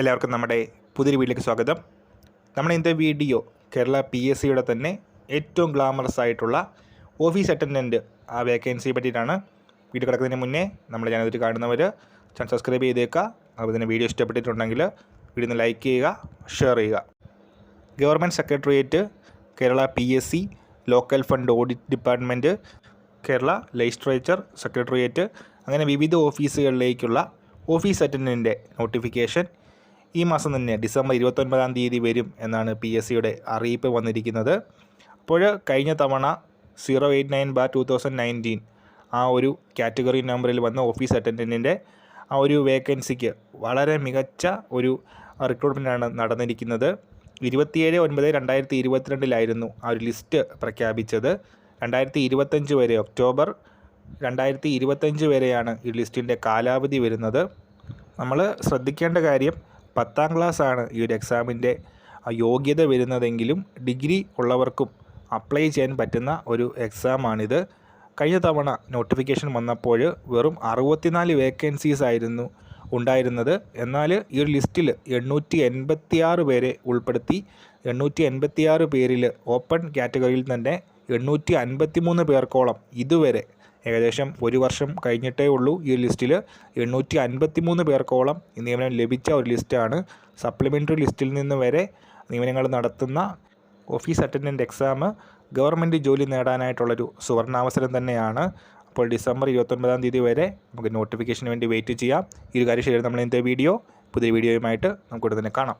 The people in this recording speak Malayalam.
എല്ലാവർക്കും നമ്മുടെ പുതിയൊരു വീട്ടിലേക്ക് സ്വാഗതം. നമ്മുടെ ഇന്നത്തെ വീഡിയോ കേരള പി എസ് സിയുടെ തന്നെ ഏറ്റവും ഗ്ലാമറസ് ആയിട്ടുള്ള ഓഫീസ് അറ്റൻഡന്റ് ആ വേക്കൻസിയെ പറ്റിയിട്ടാണ്. വീഡിയോ കിടക്കുന്നതിന് മുന്നേ നമ്മൾ ചാനൽ കാണുന്നവർ ചാനൽ സബ്സ്ക്രൈബ് ചെയ്തേക്കുക. അതുപോലെ തന്നെ വീഡിയോ ഇഷ്ടപ്പെട്ടിട്ടുണ്ടെങ്കിൽ വീഡിയോ ഒന്ന് ലൈക്ക് ചെയ്യുക ഷെയർ ചെയ്യുക. Government secretariat Kerala P S C local fund audit department Kerala legislature secretariat അങ്ങനെ വിവിധ ഓഫീസുകളിലേക്കുള്ള ഓഫീസ് അറ്റൻഡന്റിന്റെ നോട്ടിഫിക്കേഷൻ ഈ മാസം തന്നെ ഡിസംബർ ഇരുപത്തൊൻപതാം തീയതി വരും എന്നാണ് പി എസ് സിയുടെ അറിയിപ്പ് വന്നിരിക്കുന്നത്. അപ്പോൾ കഴിഞ്ഞ തവണ zero eight nine bar two thousand nineteen ആ ഒരു കാറ്റഗറി നമ്പറിൽ വന്ന ഓഫീസ് അറ്റൻഡന്റിന്റെ ആ ഒരു വേക്കൻസിക്ക് വളരെ മികച്ച ഒരു റിക്രൂട്ട്മെന്റാണ് നടന്നിരിക്കുന്നത്. ഇരുപത്തിയേഴ് ഒൻപത് രണ്ടായിരത്തി ഇരുപത്തിരണ്ടിലായിരുന്നു ആ ഒരു ലിസ്റ്റ് പ്രഖ്യാപിച്ചത്. രണ്ടായിരത്തി ഇരുപത്തഞ്ച് വരെ ഒക്ടോബർ രണ്ടായിരത്തി ഇരുപത്തഞ്ച് വരെയാണ് ഈ ലിസ്റ്റിന്റെ കാലാവധി വരുന്നത്. നമ്മൾ ശ്രദ്ധിക്കേണ്ട കാര്യം പത്താം ക്ലാസ്സാണ് ഈ ഒരു എക്സാമിന്റെ യോഗ്യത വരുന്നതെങ്കിലും ഡിഗ്രി ഉള്ളവർക്കും അപ്ലൈ ചെയ്യാൻ പറ്റുന്ന ഒരു എക്സാമാണിത്. കഴിഞ്ഞ തവണ നോട്ടിഫിക്കേഷൻ വന്നപ്പോൾ വെറും അറുപത്തിനാല് വേക്കൻസീസ് ആയിരുന്നു ഉണ്ടായിരുന്നത്. എന്നാൽ ഈ ഒരു ലിസ്റ്റിൽ എണ്ണൂറ്റി എൺപത്തിയാറ് പേരെ ഉൾപ്പെടുത്തി. എണ്ണൂറ്റി എൺപത്തിയാറ് പേരിൽ ഓപ്പൺ കാറ്റഗറിയിൽ തന്നെ എണ്ണൂറ്റി അൻപത്തി മൂന്ന് പേർക്കോളം ഇതുവരെ ഏകദേശം ഒരു വർഷം കഴിഞ്ഞിട്ടേ ഉള്ളൂ ഈ ലിസ്റ്റിൽ എണ്ണൂറ്റി അൻപത്തി മൂന്ന് പേർക്കോളം നിയമനം ലഭിച്ച ഒരു ലിസ്റ്റാണ്. സപ്ലിമെന്ററി ലിസ്റ്റിൽ നിന്ന് വരെ നിയമനങ്ങൾ നടത്തുന്ന ഓഫീസ് അറ്റൻഡന്റ് എക്സാം ഗവൺമെന്റ് ജോലി നേടാനായിട്ടുള്ളൊരു സുവർണാവസരം തന്നെയാണ്. അപ്പോൾ ഡിസംബർ ഇരുപത്തൊൻപതാം തീയതി വരെ നമുക്ക് നോട്ടിഫിക്കേഷന് വേണ്ടി വെയിറ്റ് ചെയ്യാം. ഈ ഒരു കാര്യം ശരി നമ്മൾ ഇന്നത്തെ വീഡിയോ? പുതിയ വീഡിയോയുമായിട്ട് നമുക്ക് ഉടനെ തന്നെ കാണാം.